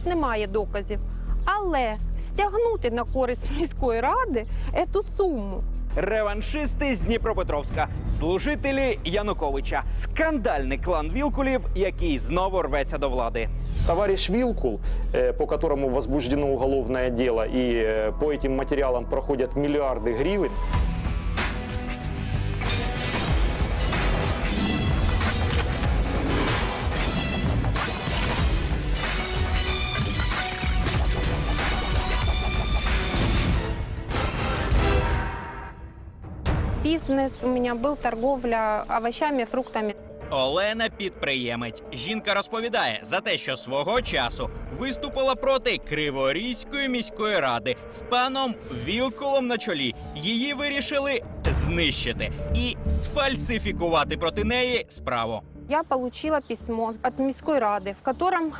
тут немає доказів. Але стягнути на користь міської ради цю суму Реваншисти з Дніпропетровська, служителі Януковича, скандальний клан Вілкулів, який знову рветься до влади. Товарищ Вилкул, э, по которому возбуждено уголовное дело, и э, по этим материалам проходят миллиарды гривен, Бизнес у меня был торговля овощами, фруктами. Олена підприємець. Жінка розповідає за те, що свого часу виступила проти Криворізької міської ради з паном Вілкулом на чолі. Її вирішили знищити і сфальсифікувати проти неї справу. Я получила письмо от Мирской Рады, в котором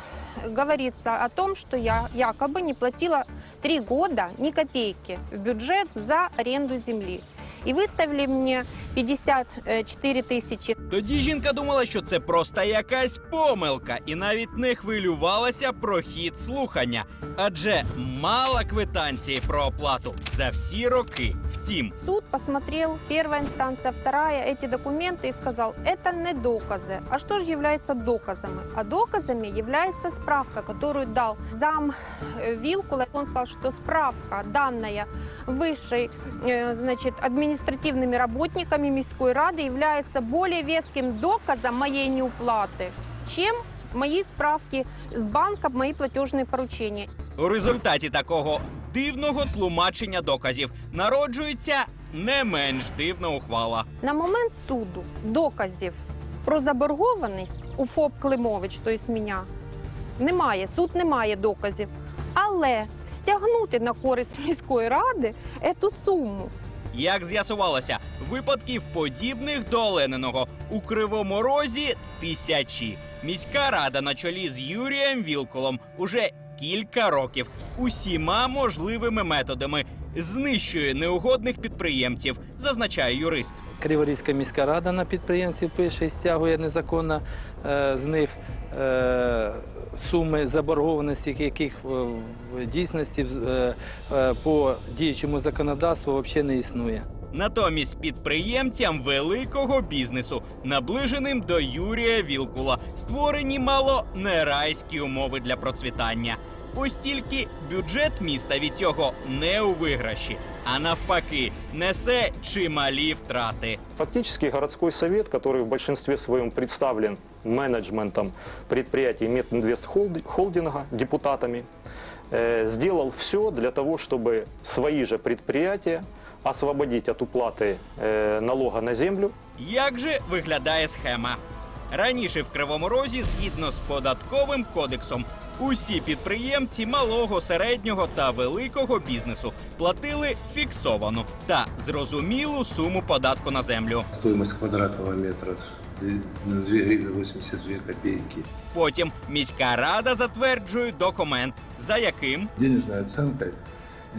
говорится о том, что я якобы не платила три года ни копейки в бюджет за аренду земли. И выставили мне 54 тысячи. Тоді жінка думала, що це просто якась помилка, і навіть не хвилювалася про хід слухання, адже мала квитанції про оплату за всі роки. Втім, Суд посмотрел, первая инстанция, вторая, эти документы и сказал, это не доказы. А что же является доказами? А доказами является справка, которую дал зам э, Вилкула. Он сказал, что справка, данная высшей э, значит, административными работниками Мирской Рады, является более веским доказом моей неуплаты, чем мои справки с банка, мои платежные поручения. у результаті такого дивного тлумачення доказів народжується не менш дивна ухвала. На момент суду доказів про заборгованість у ФОП Климович, тобто мене, немає. Суд не має доказів. Але стягнути на користь міської ради цю суму. як з'ясувалося, випадків подібних до Олениного у Кривому Розі тисячі. Міська рада на чолі з Юрієм Вілкулом уже кілька років усіма можливими методами знищує неугодних підприємців, зазначає юрист. Криворізька міська рада на підприємців пише і стягує незаконно е, з них е, суми заборгованості, яких в, в дійсності е, е, по діючому законодавству взагалі не існує. Натомість підприємцям великого бізнесу, наближеним до Юрія Вілкула, створені мало не райські умови для процвітання. Ось тільки бюджет міста від цього не у виграші, а навпаки, несе чималі втрати. фактически городской совет, который в большинстве своем представлен менеджментом предприятий Метинвест Холди- Холдинга, депутатами, э, сделал все для того, чтобы свои же предприятия освободить от уплаты э, налога на землю Як же виглядає схема? Раніше в Кривому Розі, згідно з податковим кодексом, усі підприємці малого, середнього та великого бізнесу платили фіксовану та зрозумілу суму податку на землю. Стоимость квадратного метра 2 гривны 82 копейки. Потім міська рада затверджує документ, за яким Денежной оценкой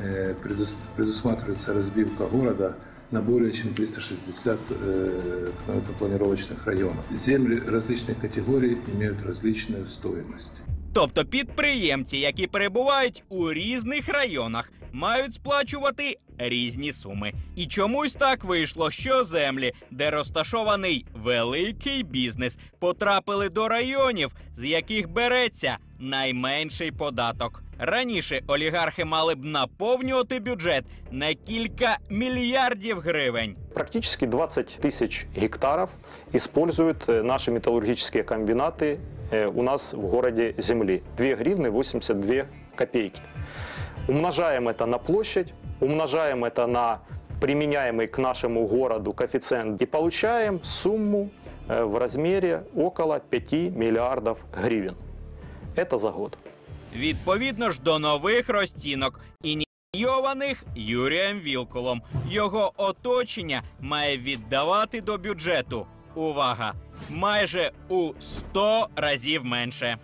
э, предус- предусматривается разбивка города на более чем 360 э, планировочных районов. Земли различных категорий имеют различную стоимость. Тобто підприємці, які перебувають у різних районах, мають сплачувати різні суми. І чомусь так вийшло, що землі, де розташований великий бізнес, потрапили до районів, з яких береться найменший податок. Раніше олігархи мали б наповнювати бюджет на кілька мільярдів гривень. Практически 20 тысяч гектаров используют э, наши металлургические комбинаты э, у нас в городе земли. 2 гривны 82 копейки. Умножаем это на площадь, умножаем это на применяемый к нашему городу коэффициент и получаем сумму э, в размере около 5 миллиардов гривен. Это за год. Відповідно ж до нових розцінок, ініційованих Юрієм Вілкулом. Його оточення має віддавати до бюджету. Увага! Майже у 100 разів менше.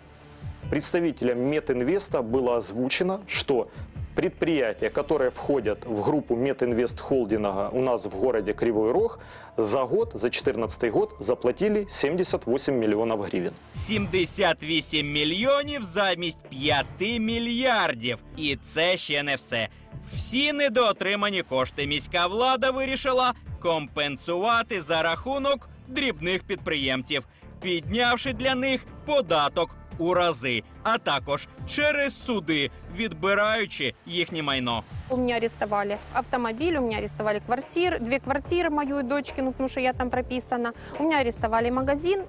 Представителям Метинвеста было озвучено, что предприятия, которые входят в группу Метинвест Холдинга у нас в городе Кривой Рог, за год, за 2014 год заплатили 78 миллионов гривен. 78 мільйонів замість 5 мільярдів. І це ще не все. Всі недоотримані кошти міська влада вирішила компенсувати за рахунок дрібних підприємців, піднявши для них податок у рази, а також через суди, відбираючи їхнє майно. У меня арестовали автомобиль, у меня арестовали квартиры, две квартиры мою и дочкину, потому что я там прописана. У меня арестовали магазин,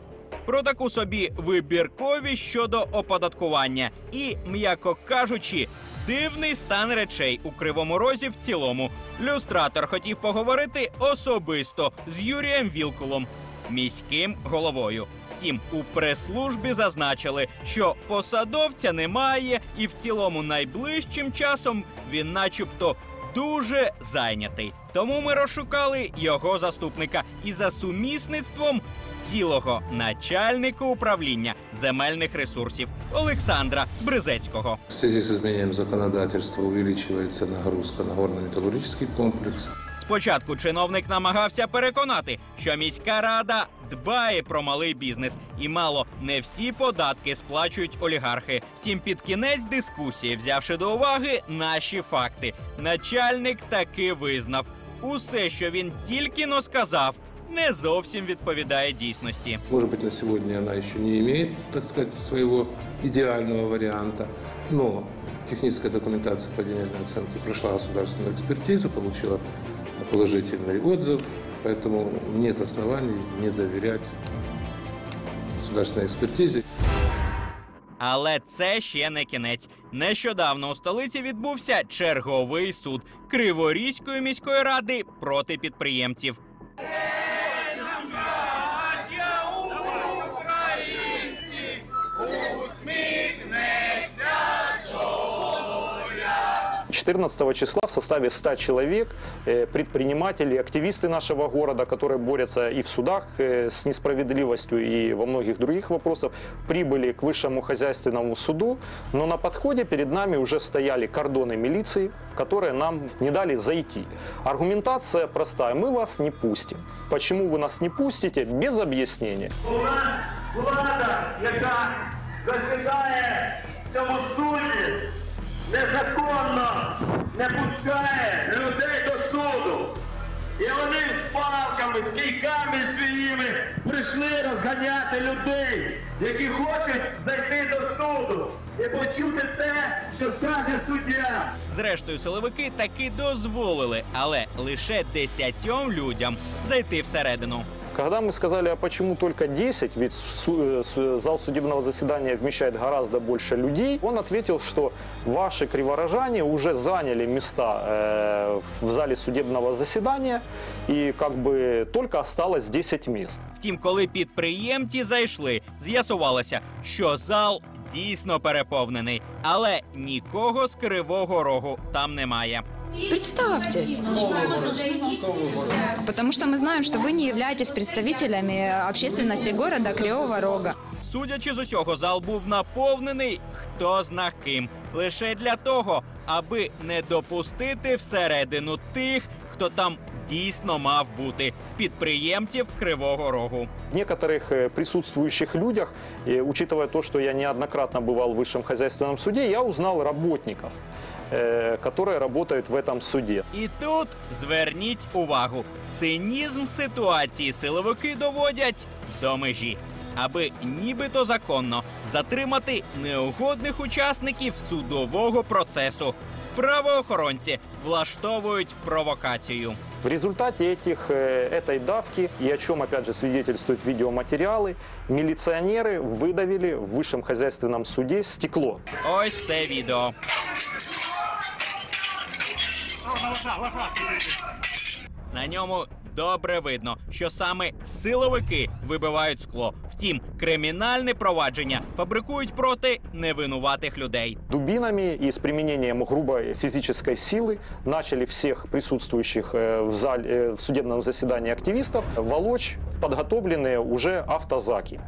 Про таку собі вибірковість щодо оподаткування і, м'яко кажучи, дивний стан речей у кривому розі в цілому. Люстратор хотів поговорити особисто з Юрієм Вілкулом, міським головою. Втім, у прес-службі зазначили, що посадовця немає, і в цілому найближчим часом він, начебто, дуже зайнятий. Тому ми розшукали його заступника і за сумісництвом цілого начальника управління земельних ресурсів Олександра Бризецького. В связи с изменением законодательства увеличивается нагрузка на горно-металлургический комплекс. Спочатку чиновник намагався переконати, що міська рада дбає про малий бізнес, і мало не всі податки сплачують олігархи. Втім, під кінець дискусії, взявши до уваги наші факти, начальник таки визнав, усе, що він тільки но сказав, не зовсім відповідає дійсності. Может быть, на сегодня она еще не имеет, так сказать, своего идеального варианта, но техническая документация по денежной оценке прошла государственную экспертизу, получила положительный отзыв, поэтому нет оснований не доверять государственной экспертизе. Але це ще не кінець. Нещодавно у столиці відбувся черговий суд Криворізької міської ради проти підприємців. 14 числа в составе 100 человек, э, предприниматели, активисты нашего города, которые борются и в судах э, с несправедливостью, и во многих других вопросах, прибыли к высшему хозяйственному суду, но на подходе перед нами уже стояли кордоны милиции, которые нам не дали зайти. Аргументация простая, мы вас не пустим. Почему вы нас не пустите? Без объяснения. У нас влада, яка засідає в цьому суді, незаконно не пускає людей до суду. І вони з палками, з кийками своїми прийшли розганяти людей, які хочуть зайти до суду і почути те, що скаже суддя. Зрештою, силовики таки дозволили, але лише десятьом людям зайти всередину. Когда мы сказали, а почему только 10, ведь су- э, су- зал судебного заседания вмещает гораздо больше людей, он ответил, что ваши криворожане уже заняли места э, в зале судебного заседания, и как бы только осталось 10 мест. Втім, коли підприємці зайшли, з'ясувалося, що зал дійсно переповнений, але нікого з кривого рогу там немає. Представьтесь. Потому что мы знаем, что вы не являетесь представителями общественности города Кривого Рога. Судячи з усього, зал був наповнений хто зна ким, лише для того, аби не допустити всередину тих, хто там дійсно мав бути підприємців Кривого Рогу. В некоторых э, присутствующих людях, э, учитывая то, что я неоднократно бывал в высшем хозяйственном суде, я узнал работников, э, которые работают в этом суде. І тут зверніть увагу: цинізм ситуації силовики доводять до межі, аби нібито законно затримати неугодних учасників судового процесу. Правоохоронці влаштовують провокацію. В результате этих, э, этой давки, и о чем опять же свидетельствуют видеоматериалы, милиционеры выдавили в высшем хозяйственном суде стекло. Ось це відео. На ньому добре видно, що саме силовики вибивають скло. Втім, кримінальне провадження фабрикують проти невинуватих людей. Дубинами и с применением грубой физической силы начали всех присутствующих э, в, зале, э, в судебном заседании активистов волочь в подготовленные уже автозаки.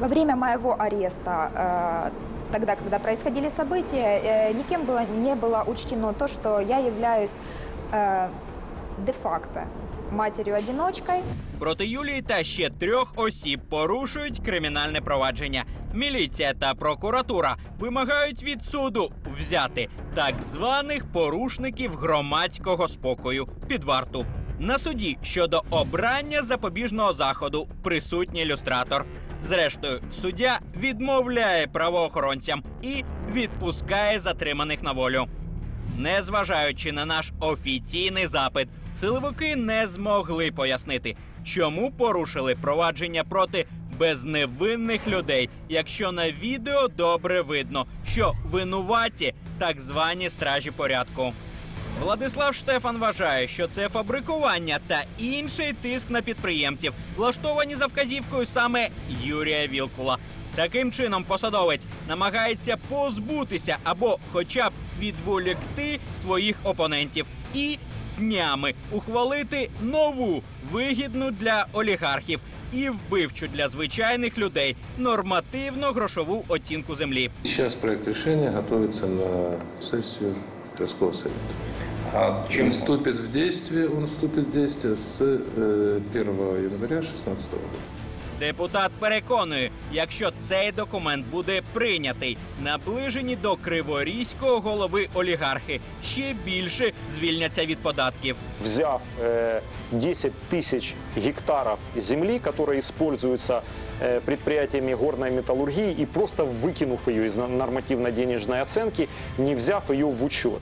Во время моего ареста тогда, когда происходили события, э, никем было, не было учтено то, что я являюсь э, де-факто матерью-одиночкой. Проти Юлії та ще трьох осіб порушують кримінальне провадження. Міліція та прокуратура вимагають від суду взяти так званих порушників громадського спокою під варту. На суді щодо обрання запобіжного заходу присутній люстратор. Зрештою, суддя відмовляє правоохоронцям і відпускає затриманих на волю. Незважаючи на наш офіційний запит, силовики не змогли пояснити, чому порушили провадження проти безневинних людей, якщо на відео добре видно, що винуваті так звані стражі порядку. Владислав Штефан вважає, що це фабрикування та інший тиск на підприємців, влаштовані за вказівкою саме Юрія Вілкула. Таким чином, посадовець намагається позбутися або, хоча б відволікти своїх опонентів і днями ухвалити нову вигідну для олігархів і вбивчу для звичайних людей нормативно-грошову оцінку землі. Сейчас проект решения готовится на сессию городского совета. Он вступит в действие, он вступит в действие с э, 1 января 2016 года. Депутат переконує, якщо цей документ буде прийнятий, наближені до криворізького голови олігархи ще більше звільняться від податків. Взяв э, 10 тысяч гектаров земли, которые используются э, предприятиями горной металлургии, и просто выкинув ее из на- нормативно-денежной оценки, не взяв ее в учет.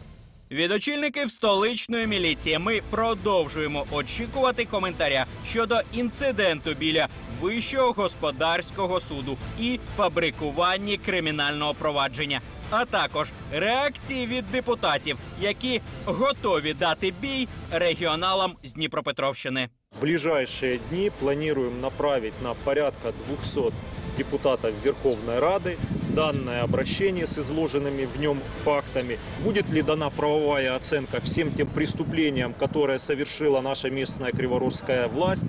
Від очільників столичної міліції ми продовжуємо очікувати коментаря щодо інциденту біля вищого господарського суду і фабрикуванні кримінального провадження, а також реакції від депутатів, які готові дати бій регіоналам з Дніпропетровщини. В ближайшие дни планируем направить на порядка 200 депутатов Верховной Рады данное обращение с изложенными в нем фактами. Будет ли дана правовая оценка всем тем преступлениям, которые совершила наша местная криворожская власть?